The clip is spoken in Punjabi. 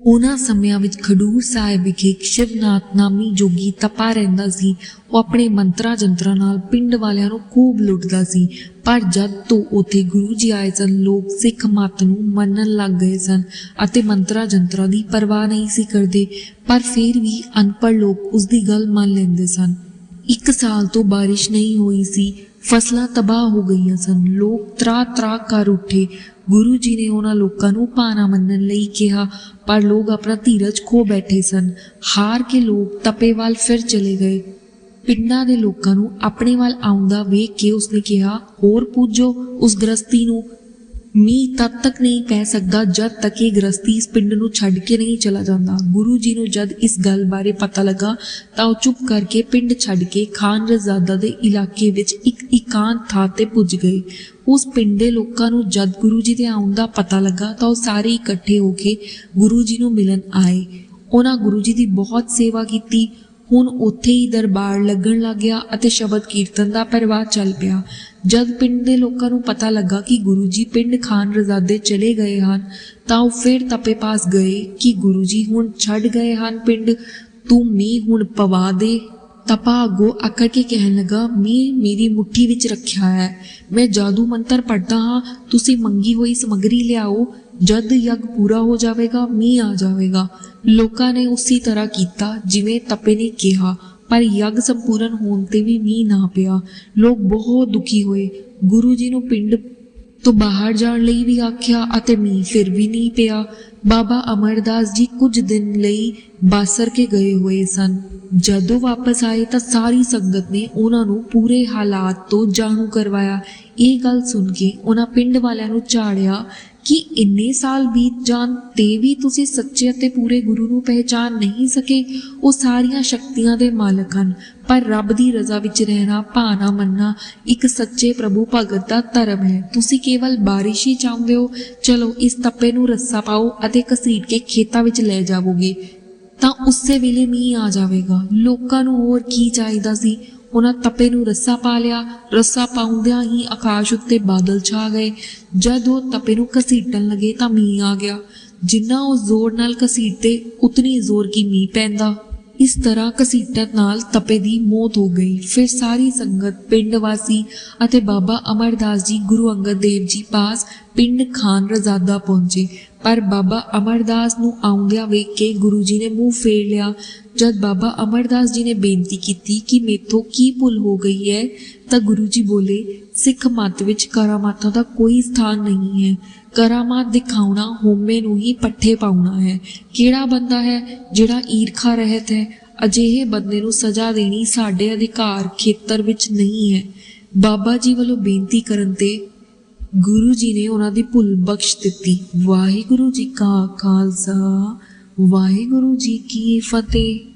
ਉਹਨਾਂ ਸਮਿਆਂ ਵਿੱਚ ਖਡੂਰ ਸਾਹਿਬ ਵਿਖੇ ਸ਼ਿਵਨਾਥ ਨਾਮੀ ਜੋਗੀ ਤਪਾ ਰਹਿੰਦਾ ਸੀ। ਉਹ ਆਪਣੇ ਮੰਤਰਾਂ ਜੰਤਰਾਂ ਨਾਲ ਪਿੰਡ ਵਾਲਿਆਂ ਨੂੰ ਖੂਬ ਲੁੱਟਦਾ ਸੀ। ਪਰ ਜਦ ਤੋਂ ਉੱਥੇ ਗੁਰੂ ਜੀ ਆਏ ਸਨ, ਲੋਕ ਸਿੱਖ ਮਤ ਨੂੰ ਮੰਨਣ ਲੱਗ ਗਏ ਸਨ ਅਤੇ ਮੰਤਰਾਂ ਜੰਤਰਾਂ ਦੀ ਪਰਵਾਹ ਨਹੀਂ ਸੀ ਕਰਦੇ। ਪਰ ਫਿਰ ਵੀ ਅਨਪੜ੍ਹ ਲੋਕ ਉਸ ਦੀ ਗੱਲ ਮੰਨ ਲੈਂਦੇ ਸਨ। ਇੱਕ ਸਾਲ ਤੋਂ ਬਾਰਿਸ਼ ਨਹੀਂ ਹੋਈ ਸੀ। ਫਸਲਾਂ ਤਬਾਹ ਹੋ ਗਈਆਂ ਸਨ। ਲੋਕ ਤਰਾ ਤਰਾ ਕਰ ਉੱਠੇ। ਗੁਰੂ ਜੀ ਨੇ ਉਹਨਾਂ ਲੋਕਾਂ ਨੂੰ ਪਾਣਾ ਮੰਨਣ ਲਈ ਕਿਹਾ, ਪਰ ਲੋਕ ਆਪਣਾ ਧੀਰਜ ਖੋ ਬੈਠੇ ਸਨ। ਹਾਰ ਕੇ ਲੋਕ ਤਪੇ ਵੱਲ ਫਿਰ ਚਲੇ ਗਏ। ਪਿੰਡਾਂ ਦੇ ਲੋਕਾਂ ਨੂੰ ਆਪਣੇ ਵੱਲ ਆਉਂਦਾ ਵੇਖ ਕੇ ਉਸਨੇ ਕਿਹਾ, ਹੋਰ ਪੂਜੋ ਉਸ ਗ੍ਰਸਤੀ ਨੂੰ। ਮੀਂਹ ਤਦ ਤੱਕ ਨਹੀਂ ਪੈ ਸਕਦਾ ਜਦ ਤੱਕ ਇਹ ਗ੍ਰਸਤੀ ਇਸ ਪਿੰਡ ਨੂੰ ਛੱਡ ਕੇ ਨਹੀਂ ਚਲਾ ਜਾਂਦਾ। ਗੁਰੂ ਜੀ ਨੂੰ ਜਦ ਇਸ ਗੱਲ ਬਾਰੇ ਪਤਾ ਲੱਗਾ, ਤਾਂ ਉਹ ਚੁੱਪ ਕਰਕੇ ਪਿੰਡ ਛੱਡ ਕੇ ਖਾਨ ਰਜ਼ਾਦਾ ਦੇ ਇਲਾਕੇ ਵਿੱਚ ਇੱਕ ਇਕਾਂਤ ਥਾਂ ਤੇ ਪੁੱਜ ਗਏ। ਉਸ ਪਿੰਡ ਦੇ ਲੋਕਾਂ ਨੂੰ ਜਦ ਗੁਰੂ ਜੀ ਦੇ ਆਉਣ ਦਾ ਪਤਾ ਲੱਗਾ, ਤਾਂ ਉਹ ਸਾਰੇ ਇਕੱਠੇ ਹੋ ਕੇ ਗੁਰੂ ਜੀ ਨੂੰ ਮਿਲਣ ਆਏ। ਉਹਨਾਂ ਗੁਰੂ ਜੀ ਦੀ ਬਹੁਤ ਸੇਵਾ ਕੀਤੀ ਹੁਣ ਉੱਥੇ ਹੀ ਦਰਬਾਰ ਲੱਗਣ ਲੱਗ ਗਿਆ ਅਤੇ ਸ਼ਬਦ ਕੀਰਤਨ ਦਾ ਪਰਵਾਹ ਚੱਲ ਪਿਆ। ਜਦ ਪਿੰਡ ਦੇ ਲੋਕਾਂ ਨੂੰ ਪਤਾ ਲੱਗਾ ਕਿ ਗੁਰੂ ਜੀ ਪਿੰਡ ਖਾਨ ਰਜ਼ਾਦੇ ਚਲੇ ਗਏ ਹਨ, ਤਾਂ ਉਹ ਫਿਰ ਤਪੇ ਪਾਸ ਗਏ ਕਿ ਗੁਰੂ ਜੀ ਹੁਣ ਛੱਡ ਗਏ ਹਨ ਪਿੰਡ। ਤੂੰ ਮੀਂਹ ਹੁਣ ਪਵਾ ਦੇ। ਤਪਾ ਅੱਗੋਂ ਆਕੜ ਕੇ ਕਹਿਣ ਲੱਗਾ, ਮੀਂਹ ਮੇਰੀ ਮੁੱਠੀ ਵਿੱਚ ਰੱਖਿਆ ਹੈ। ਮੈਂ ਜਾਦੂ ਮੰਤਰ ਪੜਦਾ ਹਾਂ। ਤੁਸੀਂ ਮੰਗੀ ਹੋਈ ਸਮੱਗਰੀ ਲਿਆਓ। ਜਦ ਯੱਗ ਪੂਰਾ ਹੋ ਜਾਵੇਗਾ, ਮੀਂਹ ਆ ਜਾਵੇਗਾ। ਲੋਕਾਂ ਨੇ ਉਸੇ ਤਰ੍ਹਾਂ ਕੀਤਾ, ਜਿਵੇਂ ਤਪੇ ਨੇ ਕਿਹਾ, ਪਰ ਯੱਗ ਸੰਪੂਰਨ ਹੋਣ ਤੇ ਵੀ ਮੀਂਹ ਨਾ ਪਿਆ। ਲੋਕ ਬਹੁਤ ਦੁਖੀ ਹੋਏ। ਗੁਰੂ ਜੀ ਨੂੰ ਪਿੰਡ ਤੋਂ ਬਾਹਰ ਜਾਣ ਲਈ ਵੀ ਆਖਿਆ ਅਤੇ ਮੀਂਹ ਫਿਰ ਵੀ ਨਹੀਂ ਪਿਆ। ਬਾਬਾ ਅਮਰਦਾਸ ਜੀ ਕੁਝ ਦਿਨ ਲਈ ਬਾਸਰ ਕੇ ਗਏ ਹੋਏ ਸਨ। ਜਦੋਂ ਵਾਪਸ ਆਏ ਤਾਂ ਸਾਰੀ ਸੰਗਤ ਨੇ ਉਹਨਾਂ ਨੂੰ ਪੂਰੇ ਹਾਲਾਤ ਤੋਂ ਜਾਣੂ ਕਰਵਾਇਆ। ਇਹ ਗੱਲ ਸੁਣ ਕੇ ਉਹਨਾਂ ਪਿੰਡ ਵਾਲਿਆਂ ਨੂੰ ਝਾੜਿਆ ਕਿ ਇੰਨੇ ਸਾਲ ਬੀਤ ਜਾਣ ਤੇ ਵੀ ਤੁਸੀਂ ਸੱਚੇ ਅਤੇ ਪੂਰੇ ਗੁਰੂ ਨੂੰ ਪਹਿਚਾਨ ਨਹੀਂ ਸਕੇ, ਉਹ ਸਾਰੀਆਂ ਸ਼ਕਤੀਆਂ ਦੇ ਮਾਲਕ ਹਨ। ਪਰ ਰੱਬ ਦੀ ਰਜ਼ਾ ਵਿੱਚ ਰਹਿਣਾ, ਭਾਣਾ ਮੰਨਣਾ ਇੱਕ ਸੱਚੇ ਪ੍ਰਭੂ ਭਗਤ ਦਾ ਧਰਮ ਹੈ। ਤੁਸੀਂ ਕੇਵਲ ਬਾਰਿਸ਼ ਹੀ ਚਾਹੁੰਦੇ ਹੋ। ਚਲੋ, ਇਸ ਤੱਪੇ ਨੂੰ ਰੱਸਾ ਪਾਓ ਅਤੇ ਘਸੀਟ ਕੇ ਖੇਤਾਂ ਵਿੱਚ ਲੈ ਜਾਵੋਗੇ। ਤਾਂ ਉਸੇ ਵੇਲੇ ਮੀਂਹ ਆ ਜਾਵੇਗਾ। ਲੋਕਾਂ ਨੂੰ ਹੋਰ ਕੀ ਚਾਹੀਦਾ ਸੀ? ਉਹਨਾਂ ਤਪੇ ਨੂੰ ਰੱਸਾ ਪਾ ਲਿਆ। ਰੱਸਾ ਪਾਉਂਦਿਆਂ ਹੀ ਆਕਾਸ਼ ਉੱਤੇ ਬਾਦਲ ਛਾ ਗਏ। ਜਦ ਉਹ ਤਪੇ ਨੂੰ ਘਸੀਟਣ ਲੱਗੇ ਤਾਂ ਮੀਂਹ ਆ ਗਿਆ। ਜਿੰਨਾ ਉਹ ਜ਼ੋਰ ਨਾਲ ਘਸੀਟਦੇ ਉਤਨੀ ਜ਼ੋਰ ਕੀ ਮੀਂਹ ਪੈਂਦਾ। ਇਸ ਤਰ੍ਹਾਂ ਘਸੀਟਣ ਨਾਲ ਤਪੇ ਦੀ ਮੌਤ ਹੋ ਗਈ। ਫਿਰ ਸਾਰੀ ਸੰਗਤ, ਪਿੰਡ ਵਾਸੀ ਅਤੇ ਬਾਬਾ ਅਮਰਦਾਸ ਜੀ ਗੁਰੂ ਅੰਗਦ ਦੇਵ ਜੀ ਪਾਸ ਪਿੰਡ ਖਾਨ ਰਜ਼ਾਦਾ ਪਹੁੰਚੇ। ਪਰ ਬਾਬਾ ਅਮਰਦਾਸ ਨੂੰ ਆਉਂਦਿਆਂ ਵੇਖ ਕੇ ਗੁਰੂ ਜੀ ਨੇ ਮੂੰਹ ਫੇਰ ਲਿਆ। ਜਦ ਬਾਬਾ ਅਮਰਦਾਸ ਜੀ ਨੇ ਬੇਨਤੀ ਕੀਤੀ ਕਿ ਮੇਥੋਂ ਕੀ ਭੁੱਲ ਹੋ ਗਈ ਹੈ, ਤਾਂ ਗੁਰੂ ਜੀ ਬੋਲੇ, ਸਿੱਖ ਮਤ ਵਿੱਚ ਕਰਾਮਾਤਾਂ ਦਾ ਕੋਈ ਸਥਾਨ ਨਹੀਂ ਹੈ। ਕਰਾਮਾਤ ਦਿਖਾਉਣਾ ਹੋਮੇ ਨੂੰ ਹੀ ਪੱਠੇ ਪਾਉਣਾ ਹੈ। ਕਿਹੜਾ ਬੰਦਾ ਹੈ ਜਿਹੜਾ ਈਰਖਾ ਰਹਿਤ ਹੈ? ਅਜਿਹੇ ਬੰਦੇ ਨੂੰ ਸਜ਼ਾ ਦੇਣੀ ਸਾਡੇ ਅਧਿਕਾਰ ਖੇਤਰ ਵਿੱਚ ਨਹੀਂ ਹੈ। ਬਾਬਾ ਜੀ ਵੱਲੋਂ ਬੇਨਤੀ ਕਰਨ ਤੇ ਗੁਰੂ ਜੀ ਨੇ ਉਹਨਾਂ ਦੀ ਭੁੱਲ ਬਖਸ਼ ਦਿੱਤੀ। ਵਾਹਿਗੁਰੂ ਜੀ ਕਾ ਖਾਲਸਾ, ਵਾਹਿਗੁਰੂ ਜੀ ਕੀ ਫਤਿਹ।